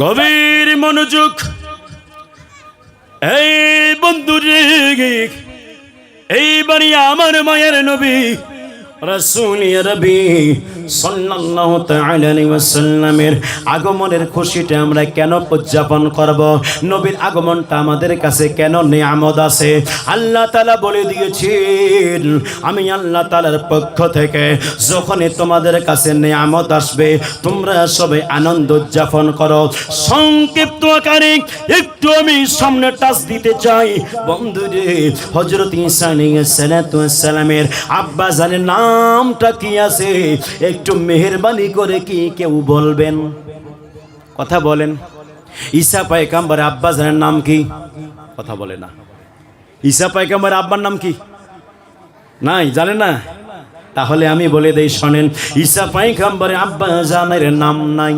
গভীর মনোযোগ। এই বন্ধুরে বাড়ি আমার মায়ের নবী রসুন রবি। সাল্লাল্লাহু তাআলা আলাইহি ওয়াসাল্লামের আগমনের খুশিটা আমরা কেন উদযাপন করব? নবীর আগমনটা আমাদের কাছে কেন নিয়ামত আছে? আল্লাহ তাআলা বলে দিয়েছেন, আমি আল্লাহ তাআলার পক্ষ থেকে যখনই তোমাদের কাছে নিয়ামত আসবে, তোমরা সবাই আনন্দ উদযাপন করো। সংক্ষিপ্ত আকারে একটু আমি সামনে টাচ দিতে চাই। বন্ধুরে হযরত ঈসা আলাইহিস সালামের আব্বা জানের নামটা কি আছে? একটু মেহেরবানি করে কি কেউ বলবেন? কথা বলেন। ঈসা পায়গাম্বার আব্বা জানের নাম কি? কথা বলে না। ঈসা পায়গাম্বার আব্বার নাম কি? নাই জানেন না। তাহলে আমি বলে দেই, শোনেন, ঈসা পায়গাম্বারে আব্বা জানের নাম নাই।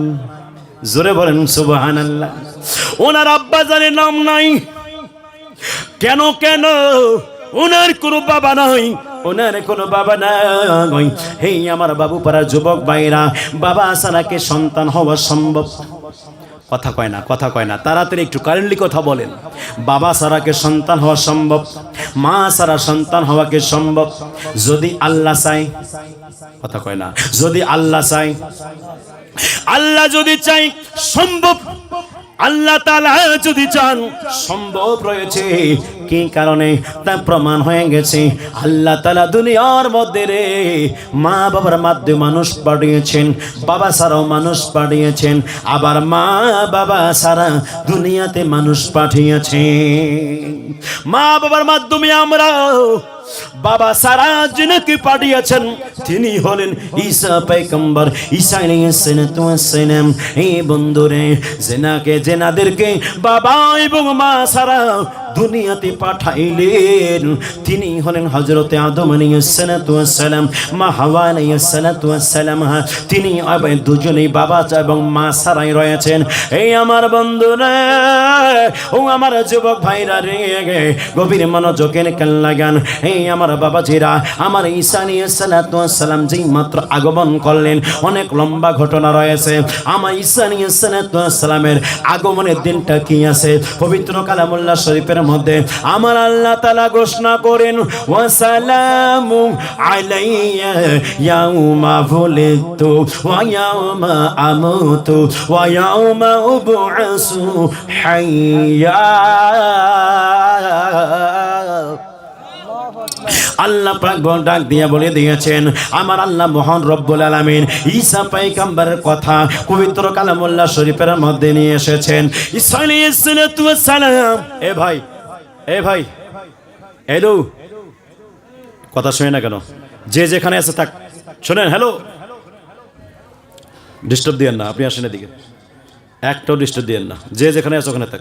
জোরে বলেন, সুবহানাল্লাহ। ওনার আব্বা জানের নাম নাই। কেন কেন? ওনার কোনো বাবা নাই ওনার কোনো বাবা নাই। হেই, আমার বাবু পাড়া যুবক ভাইরা, বাবা সারাকে সন্তান হওয়া সম্ভব। কথা কয় না, কথা কয় না, তাড়াতাড়ি একটু কারেন্টলি কথা বলেন। বাবা সারাকে সন্তান হওয়া সম্ভব, মা সারা সন্তান হওয়াকে সম্ভব। যদি আল্লাহ চাই কথা কয় না, যদি আল্লাহ চাই আল্লাহ যদি চাই সম্ভব। আল্লাহ তালা যদি চান, সম্ভব রয়েছে। কি কারণে? তা প্রমাণ হয়ে গেছে। আল্লাহ তালা দুনিয়ার মধ্যে রে, মা বাবার মাধ্যমে মানুষ পাঠিয়েছেন, বাবা ছাড়াও মানুষ পাঠিয়েছেন, আবার মা বাবা ছাড়া দুনিয়াতে মানুষ পাঠিয়েছেন। মা বাবার মাধ্যমে আমরা বাবা সারা যিনাকে পাঠিয়েছেন। তিনি হলেন ঈসা পয়গম্বর। ঈসা সালাম এই বন্ধুরে, জেনাকে, জেনাদেরকে বাবা এবং মা সারা দুনিয়াতে পাঠাইলেন। তিনি হলেন হজরতে আদম সালাম, মা হাওয়া আলাইহিস সালাম। তিনি দুজনেই বাবা এবং মা সারাই রয়েছেন। এই আমার বন্ধুরা, ও আমার যুবক ভাইরা রে, গভীর মনোযোগের কান লাগান। এই আমার বাবাজিরা, আমার ঈসা সালাম যেই মাত্র আগমন করলেন, অনেক লম্বা ঘটনা রয়েছে। আমার ঈসা সালামের আগমনের দিনটা কি আছে? পবিত্র কালামুল্লাহ শরীফের মধ্যে আমার আল্লাহ তালা ঘোষণা করেন ওয়াসালামু আলাইয়া ইয়াউমা বুলিতু ওয়া ইয়াউমা আমুতু, ওয়া ইয়াউমা উবআসু হাইয়া। আল্লাহ পাক ডাক দিয়ে বলে দিয়েছেন, আমার আল্লাহ মোহন রব্বুল আলামিন ঈসা পাইগাম্বারের কথা পবিত্র কালামুল্লাহ শরীফের মধ্যে নিয়ে এসেছেন। সালাম। এ ভাই এ ভাই, হ্যালো। কথা শুনে না কেন? যে যেখানে আছে থাক। শোনেন, হ্যালো। ডিস্টার্ব দিয়েন না, আপনি আসেন এদিকে। একটাও ডিস্টার্ব দিয়েন না। যে যেখানে আছে ওখানে থাক।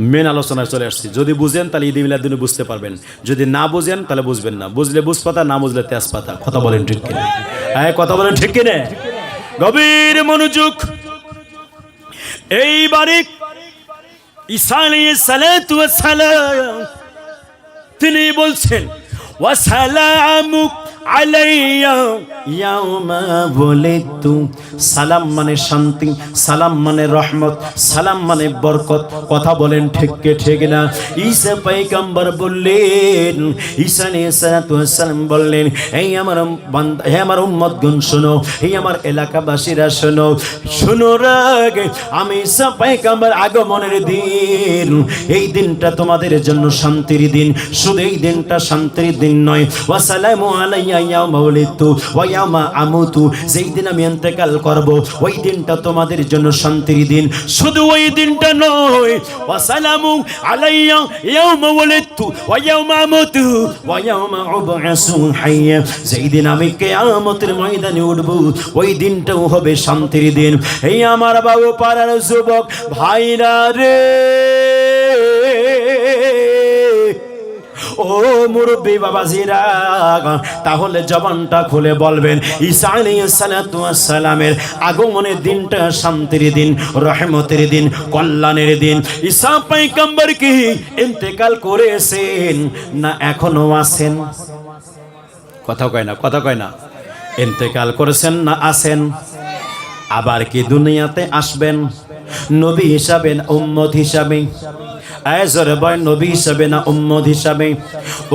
মেন আলোচনায় চলে আসছি। যদি বুঝেন, তাহলে ঈদ মিলাদ বুঝতে পারবেন। যদি না বুঝেন, তাহলে বুঝবেন না। বুঝলে বুঝ পাতা না বুঝলে তেজ পাতা কথা বলেন ঠিক কিনে? হ্যাঁ কথা বলেন ঠিক কিনে? গভীর মনোযোগ। এইবারে তিনি বলছেন আলাইয়া ইয়াউমা বলিতু। সালাম মানে শান্তি, সালাম মানে রহমত, সালাম মানে বরকত। কথা বলেন ঠিক কে ঠিক না? ঈসা বললেন ঈসা বললেন, এই আমার হে আমার উম্মতগণ এই আমার এলাকাবাসীরা শোনো শোনো রাগে, আমি ঈসা পয়গম্বর আগমনের দিন, এই দিনটা তোমাদের জন্য শান্তির দিন। শুধু এই দিনটা শান্তির দিন নয়। ওয়াসালামু আলাইয়া ওয়া আমুতু যেই দিন আমি ইন্তেকাল করব, ওই দিনটা তোমাদের জন্য শান্তির দিন। শুধু ওই দিনটা নয়, ওয়াসালামু আলাইয়া ইয়াউমা উলিদতু ওয়া ইয়াউমা আমুতু ওয়া ইয়াউমা উবআসু হাইয়া। যেই দিন আমি কিয়ামতের ময়দানে উঠব, ওই দিনটাও হবে শান্তির দিন। এই আমার বাবু পাড়ার যুবক, ভাইরা রে! ও মুরব্বী বাবাজিরা, তাহলে জবানটা খুলে বলবেন, ঈসা সালামের আগমনের দিনটা শান্তির দিন, রহমতের দিন, কল্যাণের দিন। ঈসা পয়গম্বর কি ইন্তেকাল করেছেন না এখনও আছেন? কথা কয় না, কথা কয় না। ইন্তেকাল করেছেন না আছেন? আবার কি দুনিয়াতে আসবেন? নবী হিসাবে উম্মত হিসাবে? জোরে বয় নবী হিসাবে না উম্মদ হিসাবে?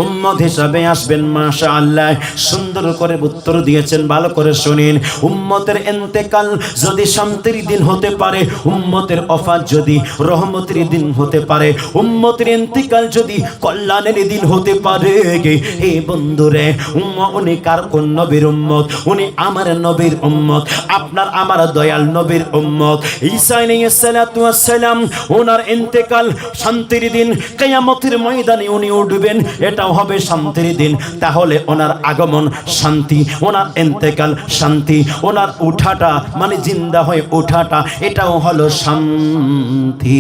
উম্মদ হিসাবে আসবেন মাশা আল্লাহ সুন্দর করে উত্তর দিয়েছেন, ভালো করে শুনিন। উম্মতের এন্তেকাল যদি শান্তির দিন হতে পারে, উম্মতের অফাত যদি রহমতের দিন হতে পারে, উম্মতের এন্তেকাল যদি কল্যাণের দিন হতে পারে হে বন্ধুরে, উম্মা, উনি কার কোন নবীর উম্মত? উনি আমার নবীর উম্মত। আপনার আমার দয়াল নবীর উম্মত। ঈসা আলাইহিস সালাম ওনার ইন্তেকাল শান্তির দিন, কেয়ামতির ময়দানে উনি উঠবেন, এটাও হবে শান্তির দিন। তাহলে ওনার আগমন শান্তি, ওনার এন্তেকাল শান্তি, ওনার উঠাটা মানে জিন্দা হয়ে উঠাটা, এটাও হলো শান্তি।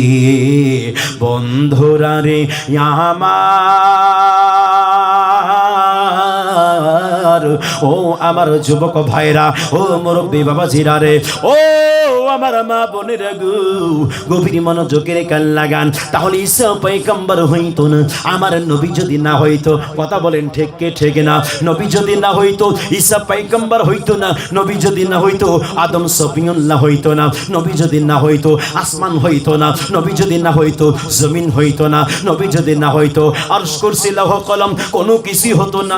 বন্ধুরা রে, আমার ও আমার যুবক ভাইরা, ও মুরব্বী বাবাজিরা রে, ও আমার মা বোনের গু, গভীর মনোযোগের কান লাগান, তাহলে ঈসা পয়গম্বর হইতো না, আমার নবী যদি না হইতো, কথা বলেন ঠিক কে ঠিক না, নবী যদি না হইতো, ঈসা পয়গম্বর হইতো না, নবী যদি না হইতো, আদম সফিউল্লাহ হইতো না, নবী যদি না হইতো, আসমান হইতো না, নবী যদি না হইতো, জমিন হইতো না, নবী যদি না হইতো লৌহ কলম কোনো কিছু হতো না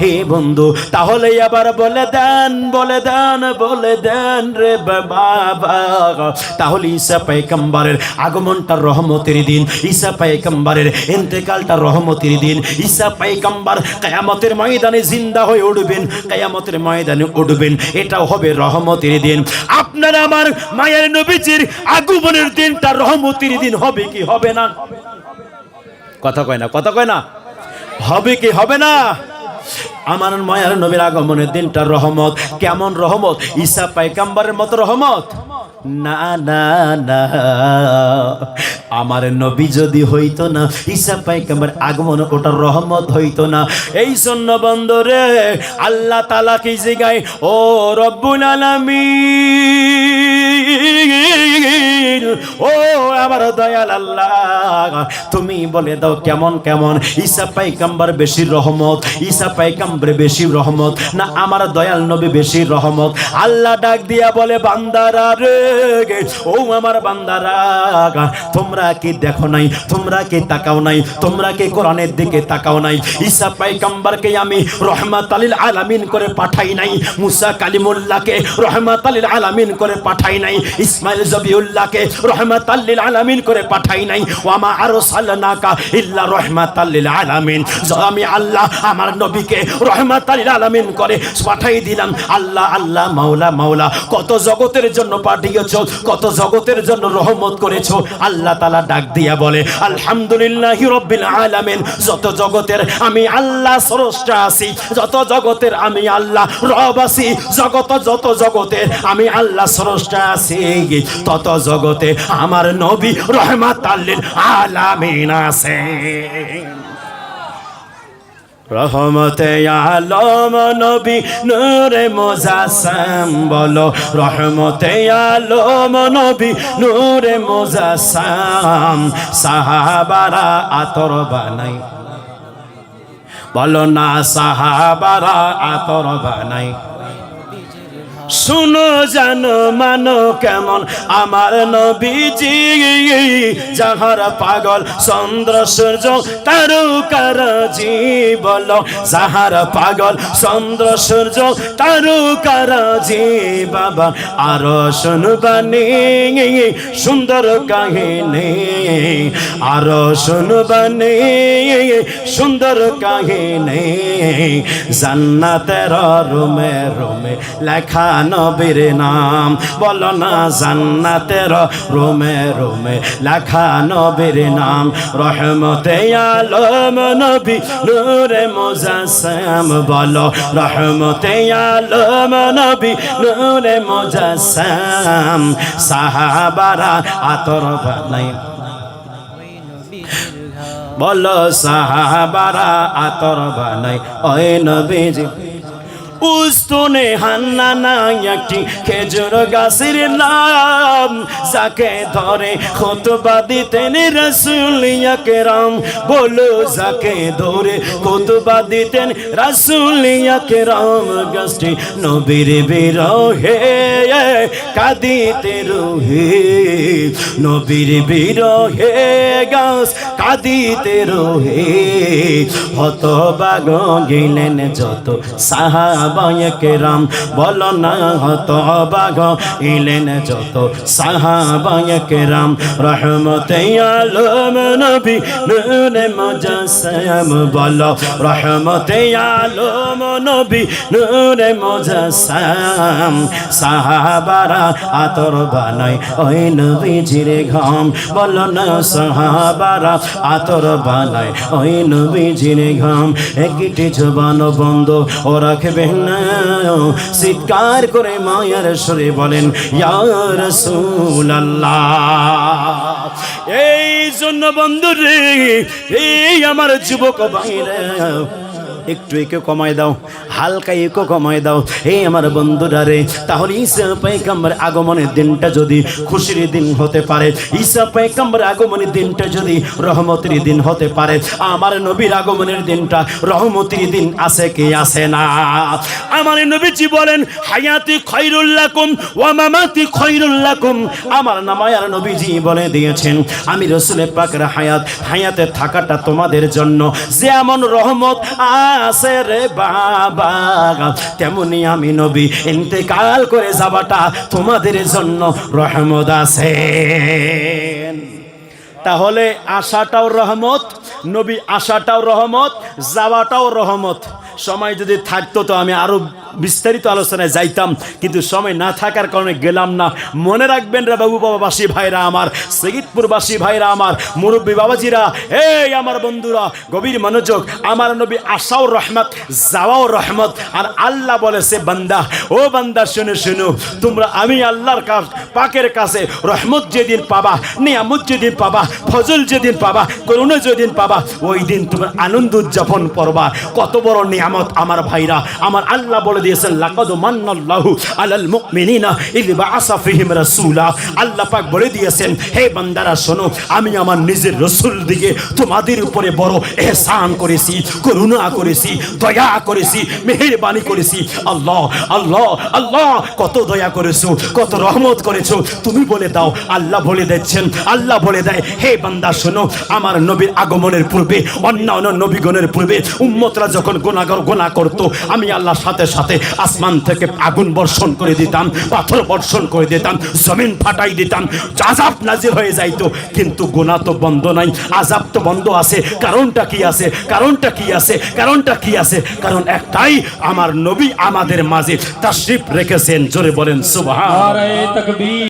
হে বন্ধু, তাহলে আবার বলে দেন বলে দেন বলে দেন রে বাবা। তাহলে ঈসা পাইকাম্বারের আগমনটা রহমতের দিন, ঈসা পাইকাম্বারের ইন্তেকালটা রহমতের দিন। ঈসা পাইকাম্বার কায়ামতের ময়দানে জিন্দা হয়ে উঠবেন, কায়ামতের ময়দানে উঠবেন, এটাও হবে রহমতের দিন। আপনার আমার মায়ের নবীজির আগমনের দিনটা রহমতের দিন, হবে কি হবে না? কথা কয় না, কথা কয় না। হবে কি, হবে না? আমার মায়ের নবীর আগমনের দিনটা রহমত। কেমন রহমত? ঈসা পাইকাম্বারের মতো রহমত? না না না। আমার নবী যদি হইতো না পাইকাম্বার আগমন ওটা রহমত হইতো না। এই জন্য বন্দরে আল্লাহ তালা কি জায়গায় ও রব্বুল আলামিন, ও আমার দয়াল আল্লাহ, তুমি বলে দাও কেমন কেমন? ঈসা পাইকাম্বার বেশি রহমত। ঈসা পাইকাম্বরে বেশি রহমত, না আমার দয়াল নবী বেশি রহমত। আল্লাহ ডাক দিয়া বলে, বান্দারা রে ও আমার বান্দারা তোমরা কি দেখো নাই, তোমরা কি তাকাও নাই, তোমরা কি কোরআনের দিকে তাকাও নাই? ঈসা পাইকাম্বারকে আমি রহমাত আলিল আলামিন করে পাঠাই নাই, মুসা কালিমুল্লাহকে রহমাত আলিল আলামিন করে পাঠাই নাই, ইসমাইল জবিউল্লাহকে রহমাত আল্লিল আলামিন করে পাঠাই নাই। ওয়ামা আরও সাল্লানাকা ইল্লা রহমাত আল্লিল আলামিন আমি আল্লাহ, আমার নবীকে রহমাত আলামিন করে পাঠাই দিলাম। আল্লাহ আল্লাহ, মাওলা মাওলা, কত জগতের জন্য পাঠিয়েছ, কত জগতের জন্য রহমত করেছ। আল্লাহ তালা ডাক দিয়া বলে, আলহামদুলিল্লাহ রব্বিল আলামিন, যত জগতের আমি আল্লাহ স্রষ্টা আছি, যত জগতের আমি আল্লাহ রব আছি, জগত, যত জগতের আমি আল্লাহ স্রষ্টা আছি, তত জগতে আমার নবী রহমাত আল্লিল আলামিন আছে রহমতে আলম নবী নূরে মোজাসাম বলো, রহমতে আলম নবী নূরে মোজাসাম সাহাবারা আতর বানাই। বলো না, সাহাবারা আতর বানাই। শুনো জানো, মানো কেমন? আমার নবীজি যাহার পাগল, চন্দ্র, সূর্য তারুকার জি বল। যাহার পাগল, চন্দ্র, সূর্য তারুকার বাবা। আর শুনবানি সুন্দর কাহিনী। আর শুনবানি সুন্দর কাহিনী। জান্নাতের রুমে রুমে লেখা নবীর নাম। বলো না, জান্নাতের রোমে রোমে লেখা নবীর নাম। রহমতে আলম নবী নূরে মুজাসসাম বলো, রহমতে আলম নবী নূরে মুজাসসাম সাহাবারা আতর বানাই বলো, সাহাবারা আতর বানাই ওই নবীজি উস্তনে হান্না নাই একটি খেজুর গাছের নাম। যাকে ধরে খুতবা দিতেন রাসুলিয়া কেরাম বলো, যাকে ধরে খুতবা দিতেন রাসুলিয়া কেরাম গাছটি নবীর বিরহে, কাঁদিতে রোহে। নবীর বিরহে, গাছ কাঁদিতে রোহে। হতবাগ গেলেন যত সাহাবায়কে রাম বল না হতবাগ গেলেন যত সাহাবায়কে রাম রহমতে আলম নবী নূরে মুজাসসাম, বল রহমতে আলম নবী নূরে মুজাসসাম। সাহাবারা আতর বানায় ওই নবীজির ঘাম, বল না সাহাবারা আতর বানায় ওই নবীজির ঘাম। একটি জবান বন্ধ ও রাখবেন না চিৎকার করে মায়ের সরে বলেন, ইয়া রাসূলুল্লাহ। এই জন্য বন্ধু রে এই আমার যুবক ভাইরা একটু একে কমাই দাও, হালকা একে কমাই দাও। এই আমার বন্ধুরা রে, তাহলে ঈসা পাইকাম্বার আগমনের দিনটা যদি খুশির দিন হতে পারে, ঈসা পাইকাম্বার আগমনের দিনটা যদি রহমতের দিন হতে পারে, আমার নবীর আগমনের দিনটা রহমতের দিন আছে কি আছে না? আমার নবীজি বলেন, হায়াতি খৈরুল্লাকুম ওয়া মামাতি খৈরুল্লাকুম আমার নামায়ার নবীজি বলে দিয়েছেন, আমি রসুলের পাকের হায়াত, হায়াতে থাকাটা তোমাদের জন্য। যেমন রহমত আছে রে বাবা। তেমনি আমি নবী, ইন্তেকাল করে যাবাটা তোমাদের জন্য রহমত আছে। তাহলে আশাটাও রহমত, নবী আশাটাও রহমত, যাওয়াটাও রহমত। সময় যদি থাকতো তো আমি আরও বিস্তারিত আলোচনায় যাইতাম। কিন্তু সময় না থাকার কারণে গেলাম না। মনে রাখবেন রে বাবু, বাবাবাসী ভাইরা আমার সৈয়দপুরবাসী ভাইরা আমার, মুরব্বী বাবাজিরা, এই আমার বন্ধুরা, গভীর মনোযোগ, আমার নবী আশাও রহমত যাওয়াও রহমত, আর আল্লাহ বলেছে, বান্দা, ও বান্দা, শুনে, শুনো, তোমরা আমি আল্লাহর কাছ, পাকের কাছে রহমত যেদিন পাবা, নিয়ামত যেদিন পাবা, ফজল যেদিন পাবা, করুণা যেদিন পাবা, ওই দিন তোমরা আনন্দ উদযাপন করবা। কত বড় নিয়ামত আমার ভাইরা, আমার আল্লাহ বলে দিয়েছেন, লাকাদ মান্নাল্লাহু আলাল মুমিনিনা ইয বাআসা ফিহিম রাসূলা। আল্লাহ পাক বলে দিয়েছেন, হে বান্দারা, শোনো, আমি আমার নিজের রসুল দিকে তোমাদের উপরে বড় এহসান করেছি, করুণা করেছি, দয়া করেছি, মেহেরবানি করেছি। আল্লাহ আল্লাহ আল্লাহ, কত দয়া করেছ, কত রহমত করেছ। তুমি বলে দাও, আল্লাহ বলে দিচ্ছেন, আল্লাহ বলে দেয়, হে বান্দা, শোনো, আমার নবীর আগমনের পূর্বে, অন্যান্য নবীগণের পূর্বে, উম্মতরা যখন গোনাগর গোনা করত। আমি আল্লাহর সাথে সাথে আসমান থেকে আগুন বর্ষণ করে দিতাম, পাথর বর্ষণ করে দিতাম, জমিন ফাটাই দিতাম। আজাব নাজির হয়ে যাইতো, কিন্তু গোনা তো বন্ধ নাই আজাব তো বন্ধ আছে। কারণটা কি আছে? কারণটা কি আছে? কারণটা কি আছে? কারণ একটাই, আমার নবী আমাদের মাঝে তার তাশরিফ রেখেছেন। জোরে বলেন তাকবীর।